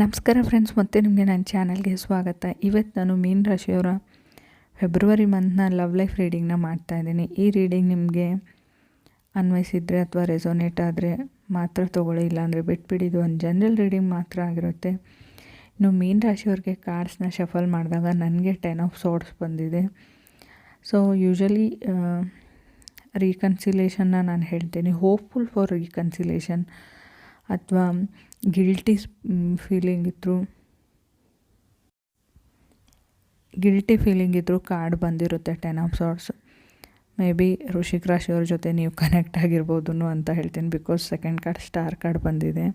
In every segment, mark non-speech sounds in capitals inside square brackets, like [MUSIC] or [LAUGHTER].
ನಮಸ್ಕಾರ ಫ್ರೆಂಡ್ಸ್ ಮತ್ತೆ ನಿಮಗೆ ನನ್ನ ಚಾನಲ್ಗೆ ಸ್ವಾಗತ. ಇವತ್ತು ನಾನು ಮೀನ್ ರಾಶಿಯವರ ಫೆಬ್ರವರಿ ಮಂತ್ನ ಲವ್ ಲೈಫ್ ರೀಡಿಂಗ್ನ ಮಾಡ್ತಾಯಿದ್ದೀನಿ ಈ ರೀಡಿಂಗ್ ನಿಮಗೆ ಅನ್ವಯಿಸಿದರೆ ಅಥವಾ ರೆಸೋನೇಟ್ ಆದರೆ ಮಾತ್ರ ತೊಗೊಳ್ಳಿ, ಇಲ್ಲಾಂದರೆ ಬಿಟ್ಬಿಡಿ. ಇದು ಒಂದು ಜನರಲ್ ರೀಡಿಂಗ್ ಮಾತ್ರ ಆಗಿರುತ್ತೆ. ಇನ್ನು ಮೀನ್ ರಾಶಿಯವ್ರಿಗೆ ಕಾರ್ಡ್ಸ್ನ ಶಫಲ್ ಮಾಡಿದಾಗ ನನಗೆ ಟೆನ್ ಆಫ್ ಸೋಡ್ಸ್ ಬಂದಿದೆ. ಸೊ ಯೂಶಲಿ ರೀಕನ್ಸಿಲೇಷನ್ನ ನಾನು ಹೇಳ್ತೀನಿ. ಹೋಪ್ಫುಲ್ ಫಾರ್ ರೀಕನ್ಸಿಲೇಷನ್ ಅಥವಾ ಗಿಲ್ಟಿ ಫೀಲಿಂಗ್ ಇದ್ದರು ಗಿಲ್ಟಿ ಫೀಲಿಂಗ್ ಇದ್ದರೂ ಕಾರ್ಡ್ ಬಂದಿರುತ್ತೆ ten of swords may be ಋಷಿಕ್ ರಾಶಿಯವ್ರ ಜೊತೆ ನೀವು ಕನೆಕ್ಟ್ ಆಗಿರ್ಬೋದು ಅಂತ ಹೇಳ್ತೀನಿ because second card star card ಬಂದಿದೆ.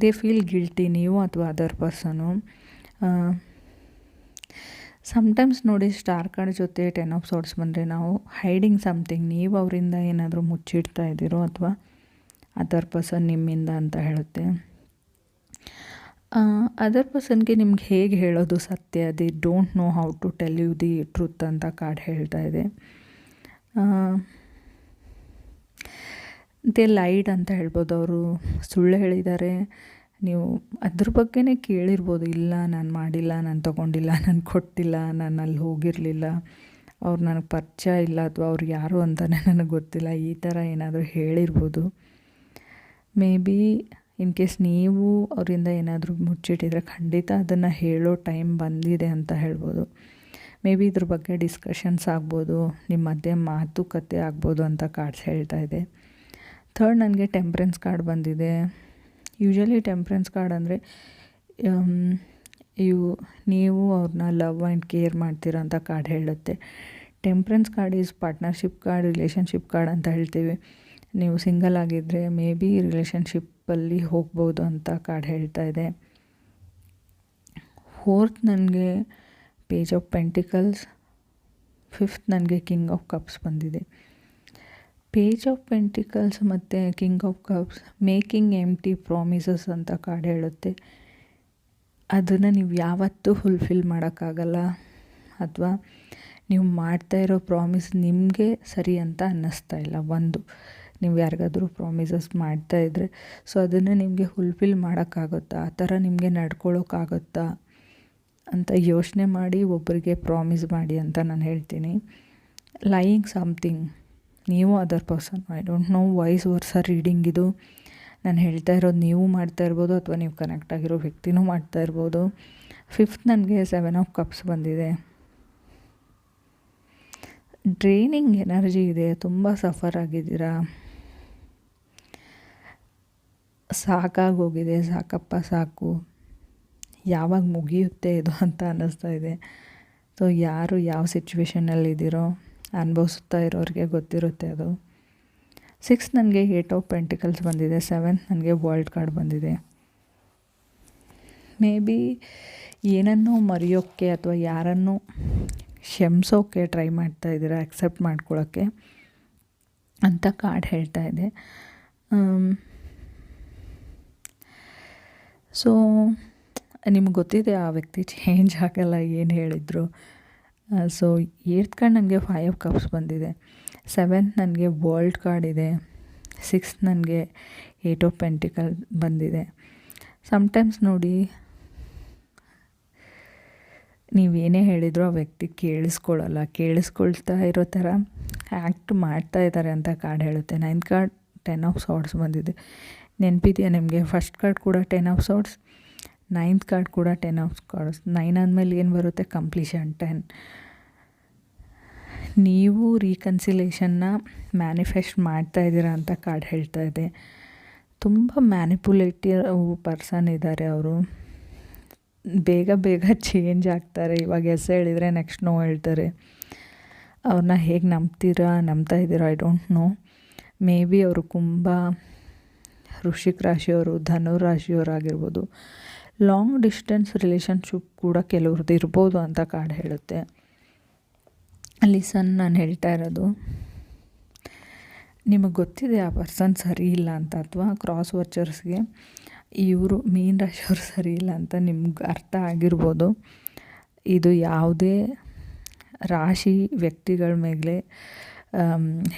ದೇ ಫೀಲ್ ಗಿಲ್ಟಿ ನೀವು ಅಥವಾ ಅದರ್ ಪರ್ಸನು ಸಮ್ಟೈಮ್ಸ್ ನೋಡಿ ಸ್ಟಾರ್ ಕಾರ್ಡ್ ಜೊತೆ ಟೆನ್ ಆಫ್ ಸಾರ್ಟ್ಸ್ ಬಂದರೆ ನಾವು ಹೈಡಿಂಗ್ ಸಮಥಿಂಗ್ ನೀವು ಅವರಿಂದ ಏನಾದರೂ ಮುಚ್ಚಿಡ್ತಾ ಇದ್ದೀರೋ ಅಥವಾ ಅದರ್ ಪರ್ಸನ್ ನಿಮ್ಮಿಂದ ಅಂತ ಹೇಳುತ್ತೆ. ಅದರ್ ಪರ್ಸನ್ಗೆ ನಿಮ್ಗೆ ಹೇಗೆ ಹೇಳೋದು ಸತ್ಯ? They don't know how to tell you the truth ಅಂತ ಕಾರ್ಡ್ ಹೇಳ್ತಾ ಇದೆ. ದೇ ಲೈಡ್ ಅಂತ ಹೇಳ್ಬೋದು ಅವರು. ಸುಳ್ಳು ಹೇಳಿದ್ದಾರೆ. ನೀವು ಅದ್ರ ಬಗ್ಗೆನೇ ಕೇಳಿರ್ಬೋದು. ಇಲ್ಲ, ನಾನು ಮಾಡಿಲ್ಲ, ನಾನು ತೊಗೊಂಡಿಲ್ಲ, ನಾನು ಕೊಟ್ಟಿಲ್ಲ, ನಾನು ಅಲ್ಲಿ ಹೋಗಿರಲಿಲ್ಲ. ಅವ್ರು ನನಗೆ ಪರಿಚಯ ಇಲ್ಲ ಅಥವಾ ಅವ್ರು ಯಾರು ಅಂತಲೇ [LAUGHS] ನನಗೆ ಗೊತ್ತಿಲ್ಲ. ಈ ಥರ ಏನಾದರೂ ಹೇಳಿರ್ಬೋದು. ಮೇ ಬಿ ಇನ್ ಕೇಸ್ ನೀವು ಅವರಿಂದ ಏನಾದರೂ ಮುಚ್ಚಿಟ್ಟಿದ್ರೆ ಖಂಡಿತ ಅದನ್ನು ಹೇಳೋ ಟೈಮ್ ಬಂದಿದೆ ಅಂತ ಹೇಳ್ಬೋದು. ಮೇ ಬಿ ಇದ್ರ ಬಗ್ಗೆ ಡಿಸ್ಕಷನ್ಸ್ ಆಗ್ಬೋದು ನಿಮ್ಮ ಮಧ್ಯೆ ಮಾತುಕತೆ ಆಗ್ಬೋದು ಅಂತ ಕಾರ್ಡ್ಸ್ ಹೇಳ್ತಾ ಇದೆ. ಥರ್ಡ್ ನನಗೆ ಟೆಂಪ್ರೆನ್ಸ್ ಕಾರ್ಡ್ ಬಂದಿದೆ. ಯೂಶ್ವಲಿ ಟೆಂಪ್ರೆನ್ಸ್ ಕಾರ್ಡ್ ಅಂದರೆ ಇವು ನೀವು ಅವ್ರನ್ನ ಲವ್ ಆ್ಯಂಡ್ ಕೇರ್ ಮಾಡ್ತೀರ ಅಂತ ಕಾರ್ಡ್ ಹೇಳುತ್ತೆ. Temperance card is partnership card relationship card ಅಂತ ಹೇಳ್ತೀವಿ. ನೀವು ಸಿಂಗಲ್ ಆಗಿದ್ದರೆ ಮೇ ಬಿ ರಿಲೇಷನ್ಶಿಪ್ಪಲ್ಲಿ ಹೋಗ್ಬೋದು ಅಂತ ಕಾರ್ಡ್ ಹೇಳ್ತಾ ಇದೆ. ಫೋರ್ತ್ ನನಗೆ ಪೇಜ್ ಆಫ್ ಪೆಂಟಿಕಲ್ಸ್ ಫಿಫ್ತ್ ನನಗೆ ಕಿಂಗ್ ಆಫ್ ಕಪ್ಸ್ ಬಂದಿದೆ. ಪೇಜ್ ಆಫ್ ಪೆಂಟಿಕಲ್ಸ್ ಮತ್ತು king of cups making empty promises ಅಂತ ಕಾರ್ಡ್ ಹೇಳುತ್ತೆ. ಅದನ್ನು ನೀವು ಯಾವತ್ತೂ ಫುಲ್ಫಿಲ್ ಮಾಡೋಕ್ಕಾಗಲ್ಲ, ಅಥವಾ ನೀವು ಮಾಡ್ತಾ ಇರೋ ಪ್ರಾಮಿಸ್ ನಿಮಗೆ ಸರಿ ಅಂತ ಅನ್ನಿಸ್ತಾ ಇಲ್ಲ, ಒಂದು. ನೀವು ಯಾರಿಗಾದರೂ ಪ್ರಾಮಿಸಸ್ ಇದ್ದರೆ ಸೊ ಅದನ್ನು ನಿಮಗೆ ಫುಲ್ಫಿಲ್ ಮಾಡೋಕ್ಕಾಗುತ್ತಾ? ಆ ಥರ ನಿಮಗೆ ನಡ್ಕೊಳ್ಳೋಕ್ಕಾಗುತ್ತಾ ಅಂತ ಯೋಚನೆ ಮಾಡಿ ಒಬ್ಬರಿಗೆ ಪ್ರಾಮಿಸ್ ಮಾಡಿ ಅಂತ ನಾನು ಹೇಳ್ತೀನಿ. ಲೈಯಿಂಗ್ ಸಮಥಿಂಗ್ ನೀವು other person I don't know vice versa reading ಇದು. ನಾನು ಹೇಳ್ತಾ ಇರೋದು ನೀವು ಮಾಡ್ತಾ ಇರ್ಬೋದು ಅಥವಾ ನೀವು ಕನೆಕ್ಟ್ ಆಗಿರೋ ವ್ಯಕ್ತಿನೂ ಮಾಡ್ತಾ ಇರ್ಬೋದು. ಫಿಫ್ತ್ ನನಗೆ ಸೆವೆನ್ ಆಫ್ ಕಪ್ಸ್ ಬಂದಿದೆ. ಡ್ರೈನಿಂಗ್ ಎನರ್ಜಿ ಇದೆ. ತುಂಬ ಸಫರ್ ಆಗಿದ್ದೀರಾ? ಸಾಕಾಗೋಗಿದೆ ಸಾಕಪ್ಪ, ಸಾಕು. ಯಾವಾಗ ಮುಗಿಯುತ್ತೆ ಇದು ಅಂತ ಅನ್ನಿಸ್ತಾ ಇದೆ. ಸೊ ಯಾರು ಯಾವ ಸಿಚುವೇಷನಲ್ಲಿದ್ದೀರೋ ಅನುಭವಿಸುತ್ತಾ ಇರೋರಿಗೆ ಗೊತ್ತಿರುತ್ತೆ ಅದು. ಸಿಕ್ಸ್ ನನಗೆ ಏಟ್ ಆಫ್ ಪೆಂಟಿಕಲ್ಸ್ ಬಂದಿದೆ ಸೆವೆಂತ್ ನನಗೆ ವರ್ಲ್ಡ್ ಕಾರ್ಡ್ ಬಂದಿದೆ. ಮೇ ಬಿ ಏನನ್ನೂ ಮರೆಯೋಕ್ಕೆ ಅಥವಾ ಯಾರನ್ನೂ ಕ್ಷಮಿಸೋಕ್ಕೆ ಟ್ರೈ ಮಾಡ್ತಾ ಇದ್ದೀರಾ ಅಕ್ಸೆಪ್ಟ್ ಮಾಡ್ಕೊಳ್ಳೋಕ್ಕೆ ಅಂತ ಕಾರ್ಡ್ ಹೇಳ್ತಾ ಇದೆ. ಸೊ ನಿಮ್ಗೆ ಗೊತ್ತಿದೆ ಆ ವ್ಯಕ್ತಿ ಚೇಂಜ್ ಆಗಲ್ಲ, ಏನು ಹೇಳಿದರು. ಸೊ ಏರ್ತ್ಕಂಡು ಕಾರ್ಡ್ ನನಗೆ ಫೈವ್ ಕಪ್ಸ್ ಬಂದಿದೆ. ಸೆವೆಂತ್ ನನಗೆ ವರ್ಲ್ಡ್ ಕಾರ್ಡ್ ಇದೆ. ಸಿಕ್ಸ್ತ್ ನನಗೆ ಏಟ್ ಆಫ್ ಪೆಂಟಿಕಲ್ ಬಂದಿದೆ. ಸಮ್ಟೈಮ್ಸ್ ನೋಡಿ ನೀವೇನೇ ಹೇಳಿದ್ರು ಆ ವ್ಯಕ್ತಿ ಕೇಳಿಸ್ಕೊಳ್ಳಲ್ಲ ಕೇಳಿಸ್ಕೊಳ್ತಾ ಇರೋ ಥರ ಆ್ಯಕ್ಟ್ ಮಾಡ್ತಾ ಇದ್ದಾರೆ ಅಂತ ಕಾರ್ಡ್ ಹೇಳುತ್ತೆ. Ninth card ten of swords ಬಂದಿದೆ. ನೆನಪಿದೆಯಾ ನಿಮಗೆ? ಫಸ್ಟ್ ಕಾರ್ಡ್ ಕೂಡ ten of swords ninth card ಕೂಡ ಟೆನ್ ಆಫ್ ಕಾರ್ಡ್ಸ್ ನೈನ್ ಆದಮೇಲೆ ಏನು ಬರುತ್ತೆ? ಕಂಪ್ಲೀಷನ್ ಟೆನ್ ನೀವು ರೀಕನ್ಸಿಲೇಷನ್ನ ಮ್ಯಾನಿಫೆಸ್ಟ್ ಮಾಡ್ತಾ ಇದ್ದೀರಾ ಅಂತ ಕಾರ್ಡ್ ಹೇಳ್ತಾ ಇದೆ. ತುಂಬ ಮ್ಯಾನಿಪುಲೇಟಿವ್ ಪರ್ಸನ್ ಇದ್ದಾರೆ ಅವರು. ಬೇಗ ಬೇಗ ಚೇಂಜ್ ಆಗ್ತಾರೆ. ಇವಾಗ ಎಸ್ ಹೇಳಿದರೆ ನೆಕ್ಸ್ಟ್ ನೋ ಹೇಳ್ತಾರೆ. ಅವ್ರನ್ನ ಹೇಗೆ ನಂಬ್ತೀರಾ? ನಂಬ್ತಾ ಇದ್ದೀರಾ? I don't know maybe ಅವರು ಕುಂಭ ವೃಶ್ಚಿಕ ರಾಶಿಯವರು ಧನು ರಾಶಿಯವರಾಗಿರ್ಬೋದು. ಲಾಂಗ್ ಡಿಸ್ಟೆನ್ಸ್ ರಿಲೇಷನ್ಶಿಪ್ ಕೂಡ ಕೆಲವ್ರದ್ದು ಇರ್ಬೋದು ಅಂತ ಕಾರ್ಡ್ ಹೇಳುತ್ತೆ. ಅಲ್ಲಿ ಸನ್ ನಾನು ಹೇಳ್ತಾ ಇರೋದು, ನಿಮಗೆ ಗೊತ್ತಿದೆ ಆ ಪರ್ಸನ್ ಸರಿ ಇಲ್ಲ ಅಂತ ಅಥವಾ ಕ್ರಾಸ್ ವರ್ಚರ್ಸ್ಗೆ ಇವರು ಮೀನ್ ರಾಶಿಯವರು ಸರಿ ಇಲ್ಲ ಅಂತ ನಿಮ್ಗೆ ಅರ್ಥ ಆಗಿರ್ಬೋದು. ಇದು ಯಾವುದೇ ರಾಶಿ ವ್ಯಕ್ತಿಗಳ ಮೇಲೆ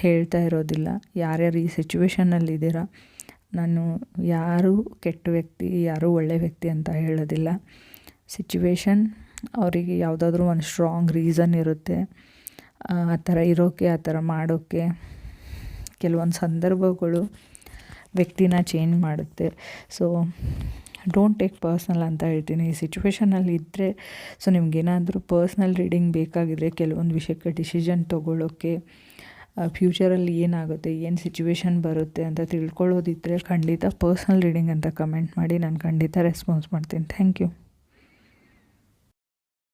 ಹೇಳ್ತಾ ಇರೋದಿಲ್ಲ. ಯಾರ್ಯಾರು ಈ ಸಿಚುವೇಷನಲ್ಲಿದ್ದೀರಾ ನಾನು ಯಾರು ಕೆಟ್ಟ ವ್ಯಕ್ತಿ, ಯಾರೂ ಒಳ್ಳೆ ವ್ಯಕ್ತಿ ಅಂತ ಹೇಳೋದಿಲ್ಲ. ಸಿಚುವೇಶನ್ ಅವರಿಗೆ ಯಾವುದಾದ್ರೂ ಒಂದು ಸ್ಟ್ರಾಂಗ್ ರೀಸನ್ ಇರುತ್ತೆ. ಆ ಥರ ಇರೋಕ್ಕೆ ಆ ಥರ ಮಾಡೋಕ್ಕೆ ಕೆಲವೊಂದು ಸಂದರ್ಭಗಳು ವ್ಯಕ್ತಿನ ಚೇಂಜ್ ಮಾಡುತ್ತೆ. ಸೊ ಡೋಂಟ್ ಟೇಕ್ ಪರ್ಸ್ನಲ್ ಅಂತ ಹೇಳ್ತೀನಿ. ಈ ಸಿಚುವೇಷನಲ್ಲಿ ಇದ್ದರೆ ಸೊ ನಿಮಗೇನಾದರೂ ಪರ್ಸ್ನಲ್ ರೀಡಿಂಗ್ ಬೇಕಾಗಿದ್ರೆ ಕೆಲವೊಂದು ವಿಷಯಕ್ಕೆ ಡಿಸಿಷನ್ ತೊಗೊಳ್ಳೋಕ್ಕೆ ಫ್ಯೂಚರಲ್ಲಿ ಏನಾಗುತ್ತೆ, ಏನು ಸಿಚುವೇಶನ್ ಬರುತ್ತೆ ಅಂತ ತಿಳ್ಕೊಳ್ಳೋದಿದ್ದರೆ ಖಂಡಿತ ಪರ್ಸ್ನಲ್ ರೀಡಿಂಗ್ ಅಂತ ಕಮೆಂಟ್ ಮಾಡಿ. ನಾನು ಖಂಡಿತ ರೆಸ್ಪಾನ್ಸ್ ಮಾಡ್ತೀನಿ. Thank you